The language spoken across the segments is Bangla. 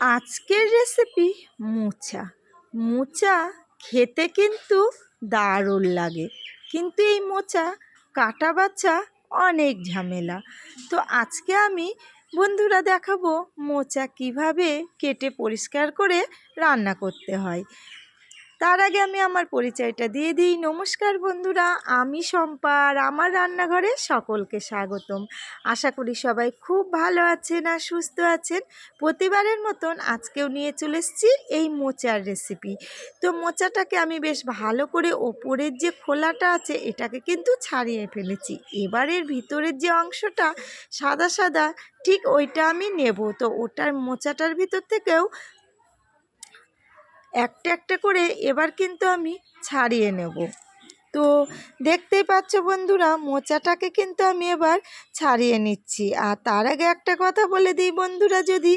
আজকের রেসিপি মোচা। মোচা খেতে কিন্তু দারুণ লাগে। কিন্তু এই মোচা কাটা বাচ্চা অনেক ঝামেলা। তো আজকে আমি বন্ধুরা দেখাবো মোচা কীভাবে কেটে পরিষ্কার করে রান্না করতে হয়। তার আগে আমি আমার পরিচয়টা দিয়ে দিই। নমস্কার বন্ধুরা, আমি শম্পা আর আমার রান্নাঘরে সকলকে স্বাগতম। আশা করি সবাই খুব ভালো আছেন আর সুস্থ আছেন। প্রতিবারের মতন আজকেও নিয়ে চলে এসেছি এই মোচার রেসিপি তো মোচাটাকে আমি বেশ ভালো করে ওপরের যে খোলাটা আছে, এটাকে কিন্তু ছাড়িয়ে ফেলেছি। এবারের ভিতরের যে অংশটা সাদা সাদা, ঠিক ওইটা আমি নেব। তো ওটার মোচাটার ভিতর থেকেও একটা একটা করে এবার কিন্তু আমি ছাড়িয়ে নেব। তো দেখতেই পাচ্ছ বন্ধুরা, মোচাটাকে কিন্তু আমি এবার ছাড়িয়ে নিচ্ছি। আর তার আগে একটা কথা বলে দিই বন্ধুরা, যদি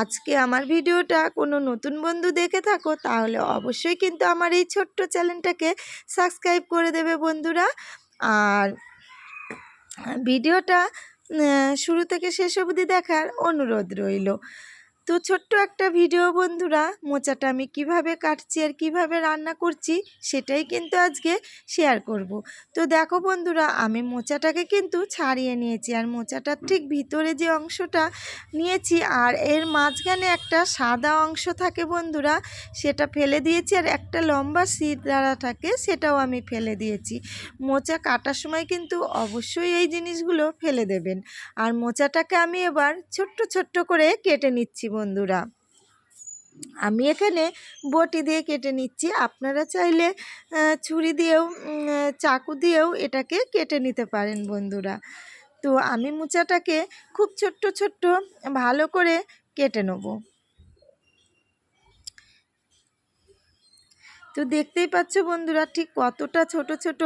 আজকে আমার ভিডিওটা কোনো নতুন বন্ধু দেখে থাকো, তাহলে অবশ্যই কিন্তু আমার এই ছোট্ট চ্যানেলটাকে সাবস্ক্রাইব করে দেবে বন্ধুরা। আর ভিডিওটা শুরু থেকে শেষ অবধি দেখার অনুরোধ রইল। তো ছোট্ট একটা ভিডিও, বন্ধুরা। মোচাটা আমি কীভাবে কাটছি আর কীভাবে রান্না করছি সেটাই কিন্তু আজকে শেয়ার করব। তো দেখো, বন্ধুরা, আমি মোচাটাকে কিন্তু ছাড়িয়ে নিয়েছি আর মোচাটার ঠিক ভিতরে যে অংশটা নিয়েছি আর এর মাঝখানে একটা সাদা অংশ থাকে, বন্ধুরা, সেটা ফেলে দিয়েছি আর একটা লম্বা সিট দ্বারা থাকে, সেটাও আমি ফেলে দিয়েছি। মোচা কাটার সময় কিন্তু অবশ্যই এই জিনিসগুলো ফেলে দেবেন। আর মোচাটাকে আমি এবার ছোট্ট ছোট্ট করে কেটে নিচ্ছি বন্ধুরা। আমি এখানে বটি দিয়ে কেটে নিচ্ছি। আপনারা চাইলে ছুরি দিয়েও চাকু দিয়েও এটাকে কেটে নিতে পারেন বন্ধুরা। তো আমি মোচাটাকে খুব ছোট্ট ছোট্ট ভালো করে কেটে নেব। তো দেখতেই পাচ্ছ বন্ধুরা, ঠিক কতটা ছোট ছোট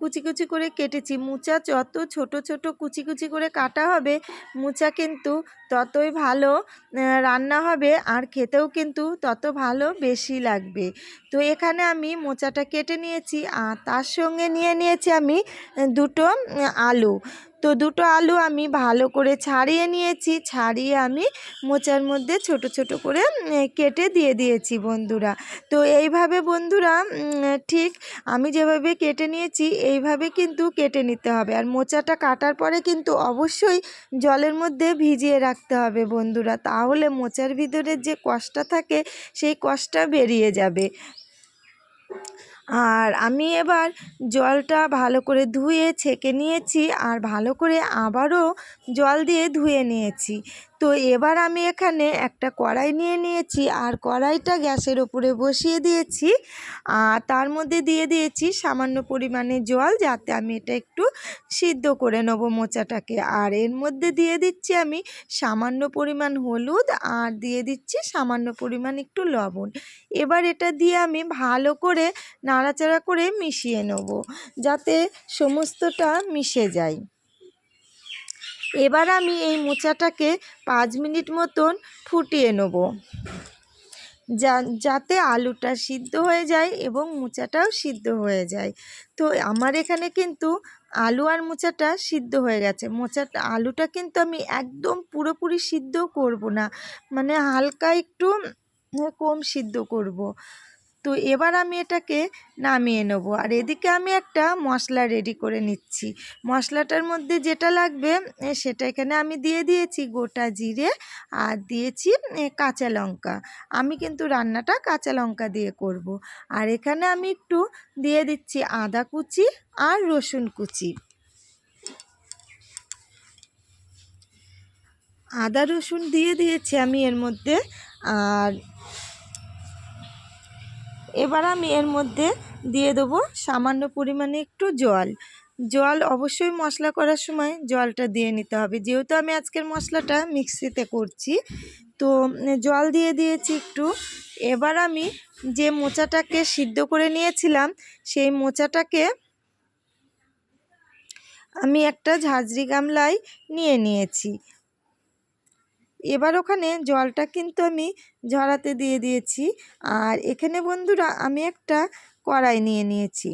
কুচি কুচি করে কেটেছি। মুচা যত ছোট ছোট কুচি কুচি করে কাটা হবে, মুচা কিন্তু ততই ভালো রান্না হবে আর খেতেও কিন্তু তত ভালো বেশি লাগবে। তো এখানে আমি মোচাটা কেটে নিয়েছি আর তার সঙ্গে নিয়ে নিয়েছি আমি দুটো আলু। তো দুটো আলু আমি ভালো করে ছাড়িয়ে নিয়েছি, ছাড়িয়ে আমি মোচার মধ্যে ছোট ছোট করে কেটে দিয়ে দিয়েছি বন্ধুরা। তো এইভাবে বন্ধুরা ঠিক আমি যেভাবে কেটে নিয়েছি, এইভাবে কিন্তু কেটে নিতে হবে। আর মোচাটা কাটার পরে কিন্তু অবশ্যই জলের মধ্যে ভিজিয়ে রাখতে হবে বন্ধুরা। তাহলে মোচার ভিতরে যে কষ্টটা থাকে, সেই কষ্টটা বেরিয়ে যাবে। আর আমি এবার জলটা ভালো করে ধুয়ে ছেঁকে নিয়েছি আর ভালো করে আবারও জল দিয়ে ধুয়ে নিয়েছি। তো এবার আমি এখানে একটা কড়াই নিয়ে নিয়েছি আর কড়াইটা গ্যাসের ওপরে বসিয়ে দিয়েছি। আর তার মধ্যে দিয়ে দিয়েছি সামান্য পরিমাণে জল যাতে আমি এটা একটু সিদ্ধ করে নেব মোচাটাকে। আর এর মধ্যে দিয়ে দিচ্ছি আমি সামান্য পরিমাণ হলুদ আর দিয়ে দিচ্ছি সামান্য পরিমাণ একটু লবণ। এবার এটা দিয়ে আমি ভালো করে নাড়াচাড়া করে মিশিয়ে নেব যাতে সমস্তটা মিশে যায়। এবার আমি এই মোচাটাকে পাঁচ মিনিট মতন ফুটিয়ে নেব। যা, যাতে আলুটা সিদ্ধ হয়ে যায় এবং মোচাটাও সিদ্ধ হয়ে যায়। তো আমার এখানে কিন্তু আলু আর মোচাটা সিদ্ধ হয়ে গেছে। মোচাটা আলুটা কিন্তু আমি একদম পুরোপুরি সিদ্ধ করব না। মানে হালকা একটু কম সিদ্ধ করব। তো এবার আমি এটাকে নামিয়ে নেব। আর এদিকে আমি একটা মশলা রেডি করে নিচ্ছি। মশলাটার মধ্যে যেটা লাগবে সেটা এখানে আমি দিয়ে দিয়েছি গোটা জিরে আর দিয়েছি কাঁচা লঙ্কা। আমি কিন্তু রান্নাটা কাঁচা লঙ্কা দিয়ে করব। আর এখানে আমি একটু দিয়ে দিচ্ছি আদা কুচি আর রসুন কুচি। আদা রসুন দিয়ে দিয়েছি আমি এর মধ্যে। আর এবার আমি এর মধ্যে দিয়ে দেবো সামান্য পরিমাণে একটু জল। জল অবশ্যই মশলা করার সময় জলটা দিয়ে নিতে হবে। যেহেতু আমি আজকের মশলাটা মিক্সিতে করছি, তো জল দিয়ে দিয়েছি একটু। এবার আমি যে মোচাটাকে সিদ্ধ করে নিয়েছিলাম, সেই মোচাটাকে আমি একটা ঝাঁঝরি গামলায় নিয়ে নিয়েছি। এবার ওখানে জলটা কিন্তু আমি ঝরাতে দিয়ে দিয়েছি। আর এখানে বন্ধুরা আমি একটা কড়াই নিয়ে নিয়েছি।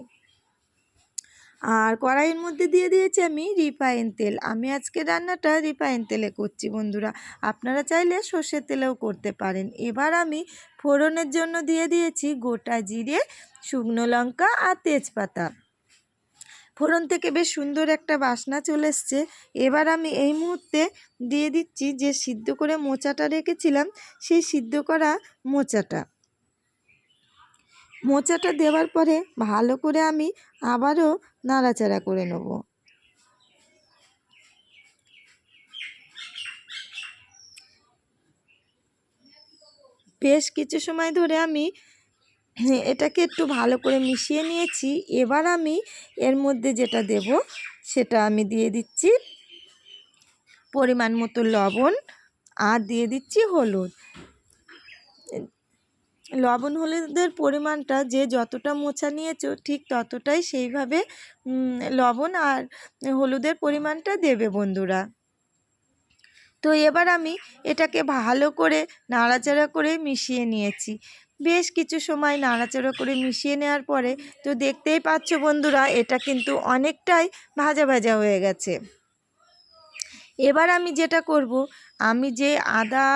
আর কড়াইয়ের মধ্যে দিয়ে দিয়েছি আমি রিফাইন তেল। আমি আজকে রান্নাটা রিফাইন তেলে করছি বন্ধুরা। আপনারা চাইলে সর্ষের তেলেও করতে পারেন। এবার আমি ফোড়নের জন্য দিয়ে দিয়েছি গোটা জিরে, শুকনো লঙ্কা আর তেজপাতা। ফোড়ন থেকে বেশ সুন্দর একটা বাসনা চলে এসছে। এবার আমি এই মুহূর্তে দিয়ে দিচ্ছি যে সিদ্ধ করে মোচাটা রেখেছিলাম, সেই সিদ্ধ করা মোচাটা। মোচাটা দেওয়ার পরে ভালো করে আমি আবারও নাড়াচাড়া করে নেব। বেশ কিছু সময় ধরে আমি এটাকে একটু ভালো করে মিশিয়ে নিয়েছি। এবার আমি এর মধ্যে যেটা দেব সেটা আমি দিয়ে দিচ্ছি পরিমাণ মতো লবণ আর দিয়ে দিচ্ছি হলুদ। লবণ হলুদের পরিমাণটা যে যতটা মোছা নিয়েছো ঠিক ততটাই সেইভাবে লবণ আর হলুদের পরিমাণটা দেবে বন্ধুরা। তো এবার আমি এটাকে ভালো করে নাড়াচাড়া করে মিশিয়ে নিয়েছি। বেশ কিছু সময় নাড়াচাড়া করে মিশিয়ে নেওয়ার পরে তো দেখতেই পাচ্ছ বন্ধুরা, এটা কিন্তু অনেকটাই ভাজা ভাজা হয়ে গেছে। এবার আমি যেটা করব, আমি যে আদা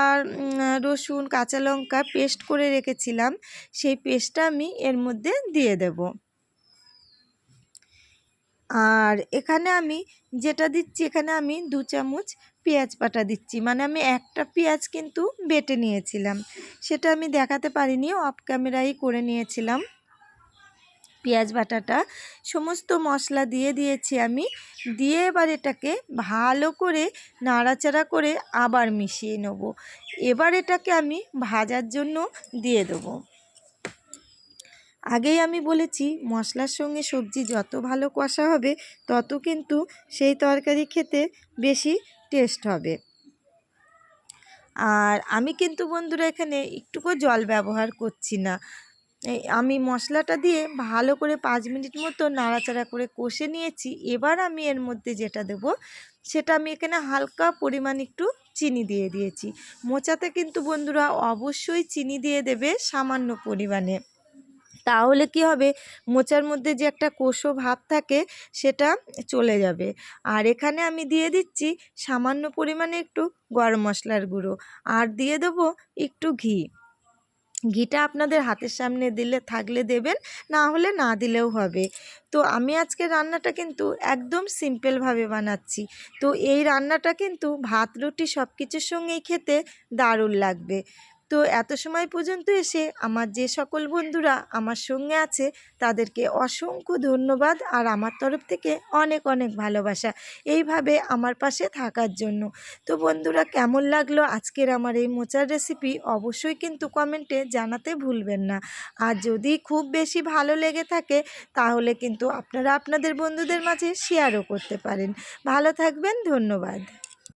রসুন, কাঁচা লঙ্কা পেস্ট করে রেখেছিলাম, সেই পেস্টটা আমি এর মধ্যে দিয়ে দেব। আর এখানে আমি যেটা দিচ্ছি, এখানে আমি দু চামচ পেঁয়াজ বাটা দিচ্ছি। মানে আমি একটা পেঁয়াজ কিন্তু বেটে নিয়েছিলাম। সেটা আমি দেখাতে পারিনি অফ ক্যামেরাই করে নিয়েছিলাম। পেঁয়াজ বাটাটা সমস্ত মশলা দিয়ে দিয়েছি আমি। দিয়ে এবার এটাকে ভালো করে নাড়াচাড়া করে আবার মিশিয়ে নেব। এবার এটাকে আমি ভাজার জন্য দিয়ে দেবো। আগেই আমি বলেছি, মশলার সঙ্গে সবজি যত ভালো কষা হবে, তত কিন্তু সেই তরকারি খেতে বেশি টেস্ট হবে। আর আমি কিন্তু বন্ধুরা এখানে একটুকু জল ব্যবহার করছি না। আমি মশলাটা দিয়ে ভালো করে পাঁচ মিনিট মতো নাড়াচাড়া করে কষে নিয়েছি। এবার আমি এর মধ্যে যেটা দেব, সেটা আমি এখানে হালকা পরিমাণ একটু চিনি দিয়ে দিয়েছি। মোচাতে কিন্তু বন্ধুরা অবশ্যই চিনি দিয়ে দেবে সামান্য পরিমাণে। তাহলে কি হবে? মোচার মধ্যে যে একটা কোষো ভাব থাকে, সেটা চলে যাবে। আর এখানে আমি দিয়ে দিচ্ছি সামান্য পরিমাণে একটু গরম মশলার গুঁড়ো। আর দিয়ে দেবো একটু ঘি। ঘিটা আপনাদের হাতের সামনে দিলে, থাকলে দেবেন, না হলে না দিলেও হবে। তো আমি আজকে রান্নাটা কিন্তু একদম সিম্পলভাবে বানাচ্ছি। তো এই রান্নাটা কিন্তু ভাত, রুটি সব কিছুর সঙ্গেই খেতে দারুণ লাগবে। তো এত সময় পর্যন্ত এসে আমার যে সকল বন্ধুরা আমার সঙ্গে আছে, তাদেরকে অসংখ্য ধন্যবাদ আর আমার তরফ থেকে অনেক অনেক ভালোবাসা এইভাবে আমার পাশে থাকার জন্য। তো বন্ধুরা, কেমন লাগল আজকের আমার এই মোচার রেসিপি অবশ্যই কিন্তু কমেন্টে জানাতে ভুলবেন না। আর যদি খুব বেশি ভালো লেগে থাকে, তাহলে কিন্তু আপনারা আপনাদের বন্ধুদের মাঝে শেয়ারও করতে পারেন। ভালো থাকবেন, ধন্যবাদ।